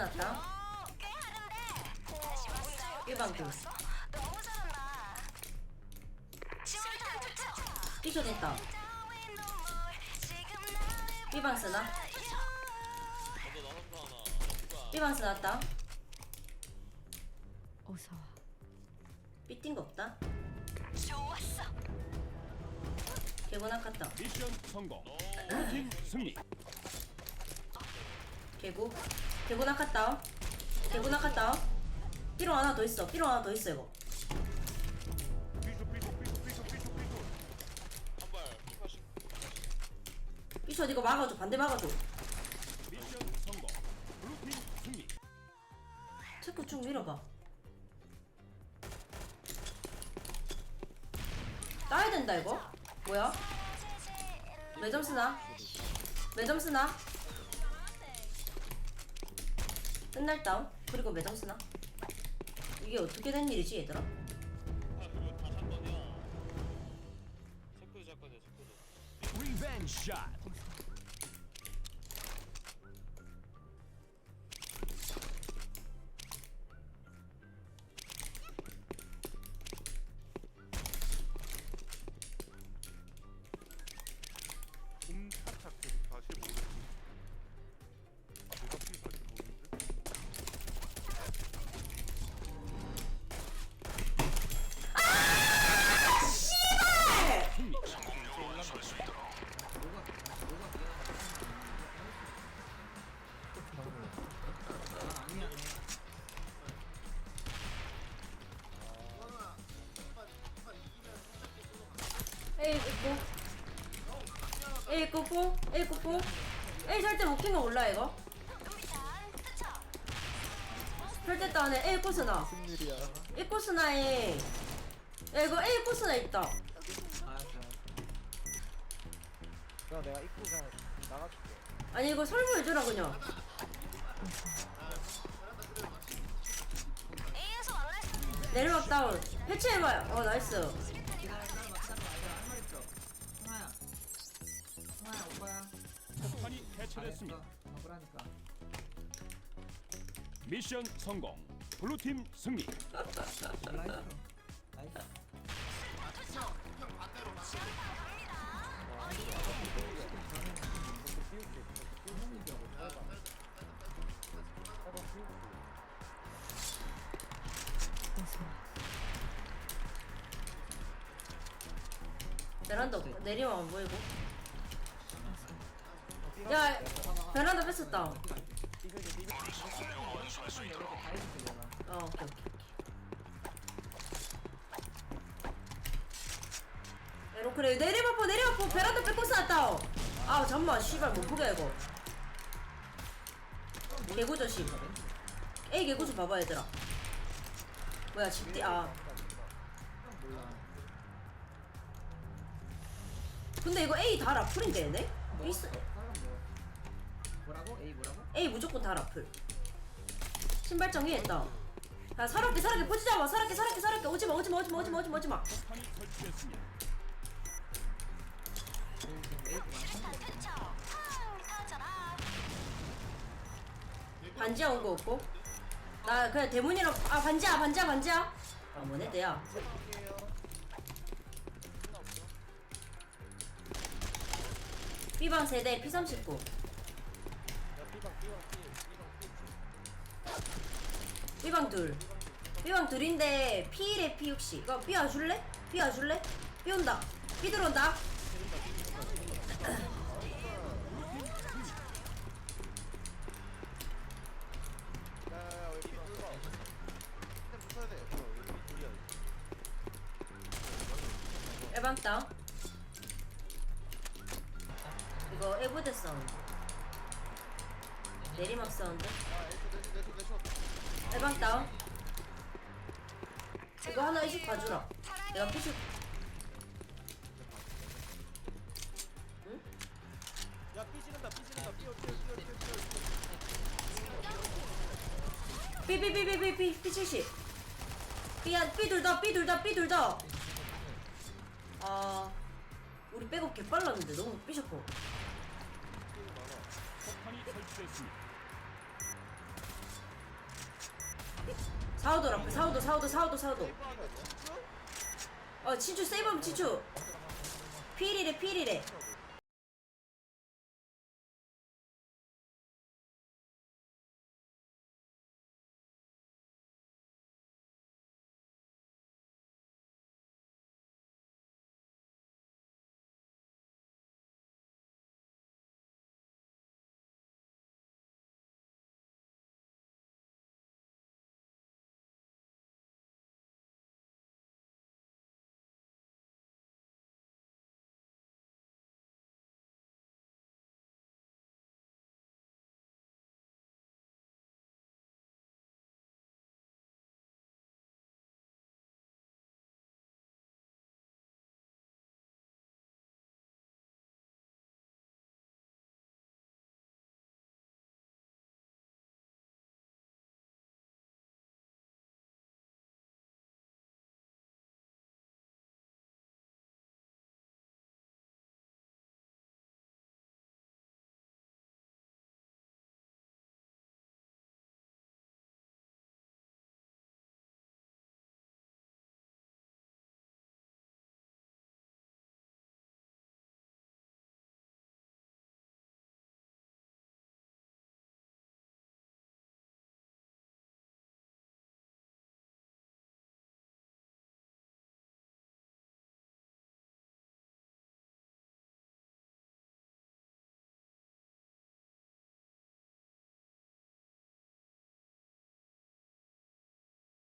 스났다. 일방 둘. 삐쇼 됐다. 삐방 쓰나? 먼저 나섰다 하나 누가 삐방 쓰났다. 어서 와. 삐뛴 거 없다. 좋았어. 개구 낚았다. 미션 성공. 팀 승리. 개구. 개구 낚았다. 개구 낚았다. 삐롱 하나 더 있어. 삐롱 하나 더 있어 이거. 삐쇼 이거 막아줘. 반대 막아줘. 체크 쭉 밀어봐. 따야 된다 이거. 뭐야? 매점 쓰나? 매점 쓰나? 끝날 다운. 그리고 매점 쓰나? 이게 어떻게 된 일이지 얘들아? 아 그거 다 사건이야 체크도 사건이야 체크도 리벤지 샷. 에이 있고 에이 뽀 에이 뽀 에이 절대 못킨 거 몰라 이거 절대 다운에 에이 코스나 무슨 일이야? 이 코스나에 야 이거 에이 코스나 있다 그럼 내가 입구 그냥 나가줄게. 아니 이거 설명해주라 그냥. 내리막 다운 해체해봐요 어 나이스 해체됐습니다. 가보라니까 미션 성공. 블루팀 승리. 베란다 없고 내리막 안 보이고 야 베란다 뺐었다. 어 오케이 오케이. 에로 그래 내리막 보 내리막 보 베란다 뺏고 쌌다. 아 잠만 씨발 못 보게 이거. 개구저 씨 에이 개구저 봐봐 얘들아. 뭐야 집디 아. 근데 이거 A 다 라플인데 얘네? 뭐 뭐라고? A 무조건 다 라플. 신발장 위에 있다. 야 살았게 살았게 포지 잡아 살았게 살았게 살았게. 오지마 오지마 오지마 오지마 오지마 오지마. 설치됐습니다. 반지하 온거 없고? 나 그냥 대문이랑 아 반지하 반지하 반지하. 아 뭐네 내야. B방 세대 P39 B방 둘 B방 둘인데 P1에 P60 이거 B 와줄래? B 와줄래? B 온다 B 들어온다. 에방 다운 이거 에브드 사운드 내리막 사운드 에방 다운. 이거 하나 이식 봐주라. 내가 피식. 야 삐 지른다 삐 지른다 삐어 삐어 삐어 삐어 삐어. 삐삐삐삐삐삐 삐70 삐야 삐둘다 삐둘다 삐둘다 아 우리 백업 개빨랐는데 너무 삐셨고. 폭탄이 설치됐습니다. 사우도 앞에 사우도 사우도 사우도 사우도 어 치추 세이버면 치추. 필이래 필이래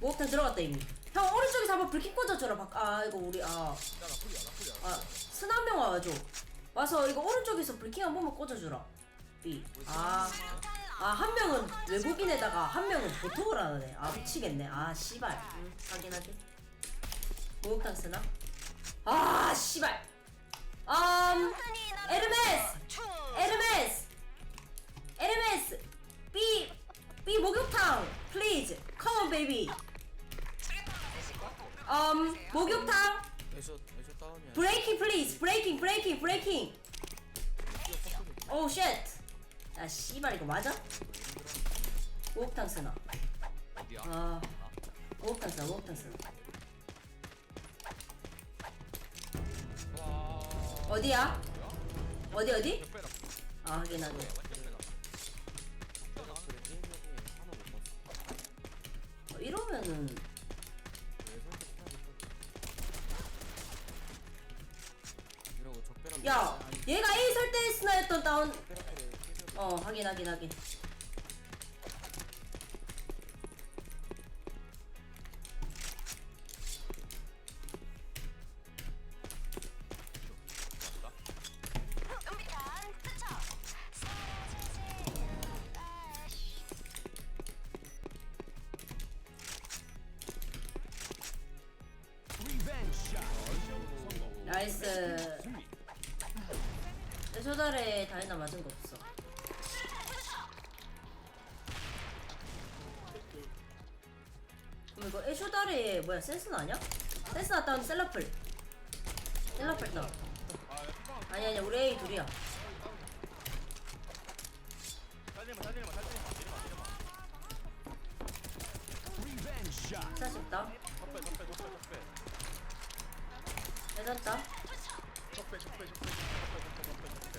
목욕탕 들어갔다 이미. 형 오른쪽에서 한번 불빛 꽂아줘라 박... 아 이거 우리 아... 아 스나 한명 와줘 와서 이거 오른쪽에서 불킹 한 번만 꽂아주라. B 아... 아 한 명은 외국인에다가 한 명은 보통을 하네. 아 미치겠네. 아 씨발. 응, 확인하게. 목욕탕 스나? 아 씨발. 음 에르메스. 에르메스. 에르메스. B B 목욕탕. Please come on baby. 음 목욕탕 다운이야 브레이킹 플리즈 브레이킹 브레이킹 브레이킹 오우 쉣야 씨발 이거 맞아? 목욕탕 쓰나 어디야? 아 목욕탕 쓰나 목욕탕 쓰나 와. 어디야? 어디 어디? 아 확인 확인 어, 이러면은 야 얘가 A 설때 스나였던 다운. 어 확인 확인 확인 내 조달에 다이나 맞은 거 없어 이거 애쇼다리 뭐야 센스는 아니야? 센스나 다운 셀라플 셀라플 다운 아니 아니 우리 A 둘이야 살리마 살리마 살리마 살리마 사십다 적배 적배 적배 적배 해졌다 적배 적배 적배 적배 적배 적배 적배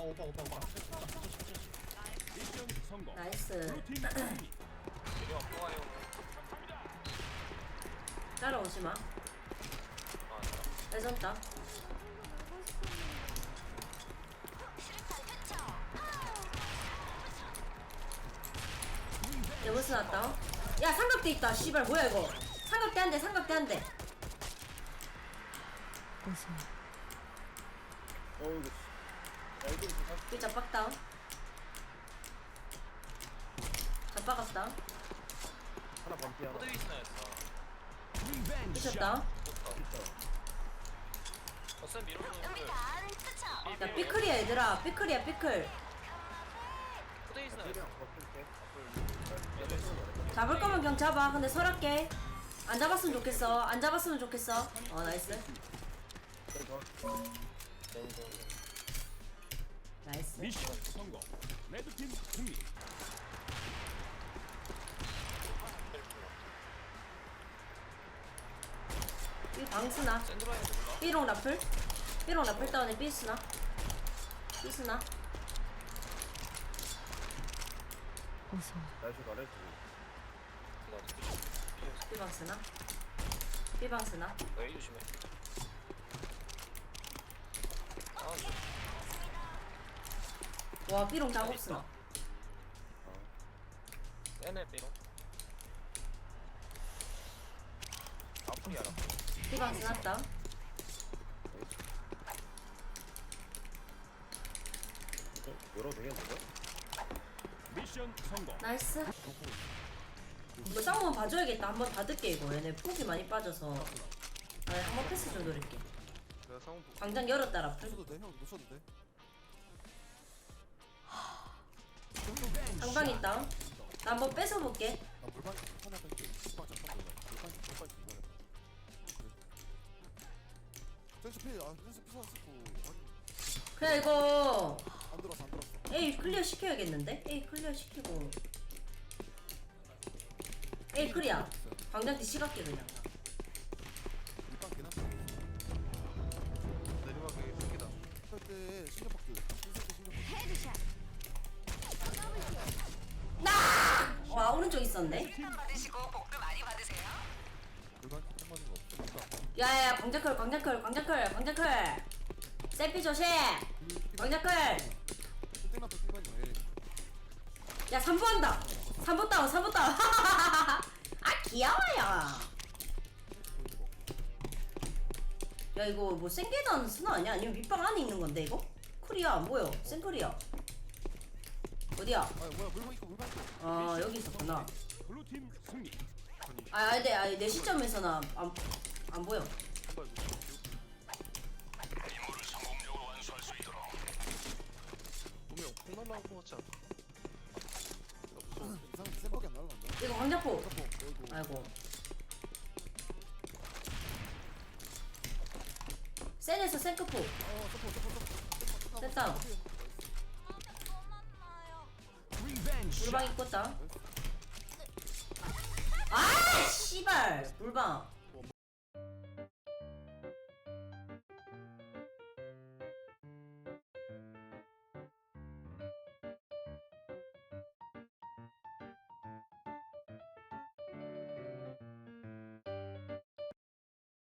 아 오빠 오빠 오빠. 나이스. 이리 와, 포화요. 따라오지마. 아, 해졌다. 여보스 났다 야 삼각대 있다 씨발. 뭐야 이거? 삼각대 한대 삼각대 한대. 이거 다 글자 빡다운. 다 박았다 하나 범피 하나. 포드위스나였어. 미쳤다 어쌤 은비탄 투척 야 삐클이야 얘들아. 삐클이야 삐클. 포드위스나였어. 잡을 거면 그냥 잡아. 근데 설할게. 안 잡았으면 좋겠어. 안 잡았으면 좋겠어. 어 나이스. 땡땡. 나이스 미션 성공. 레드팀 승리. 이 방스나 샌드라인 몰라? 삐롱 라플 삐롱 라플 다운에 삐스나 삐스나 어서 와. 나이스 나래 나 어떻게 삐방스나 A 조심해. 아, 와 삐롱 작업스나 쎄네 삐롱. 앞으로 알아 삐방스나 다운 열어도 되겠는데? 미션 성공. 나이스. 이거 쌍문 봐줘야겠다. 한번 다 듣게 이거. 얘네 폭이 많이 빠져서. 아 한번 패스 좀 노릴게. 내가 상훈 보고 광장 열었다 라플 써도 돼? 형 놓쳐도 돼? 상방 있다. 나 한번 뺏어볼게. 그냥 이거. 안 들었어 안 들었어 A 클리어 시켜야겠는데? A 클리어 시키고. A 클리어. 광장 뒤 시각게 그냥 받으시고 복도 많이 받으세요. 물방 딱 맞은 거 없어 물방 야야야 광장클 광장클 광장클 광장클. 셀피 조심. 광장클. 땡나 뺄 땡나 해야 3부 한다 3부 다운 3부 다운 아 귀여워요. 야 이거 뭐 생계단 스나 아니야? 아니면 밑방 안에 있는 건데 이거? 쿨이야 안 보여. 생클이야. 어디야? 아 뭐야 물방 있고 물방 있고. 아 여기 있었구나 블루팀 승리. 아 아니 아니 내 시점에서는 안, 안, 안 보여 한발 놓쳐 분명 콩나물 것 같지 않아? 무서워 이상 쌤밖에 안 날라간다 이거 광자포 어이구 아이고 센에서 생크포 어 서포 서포 서포 됐다 리벤지. 물방 입었다 아 씨발. 물방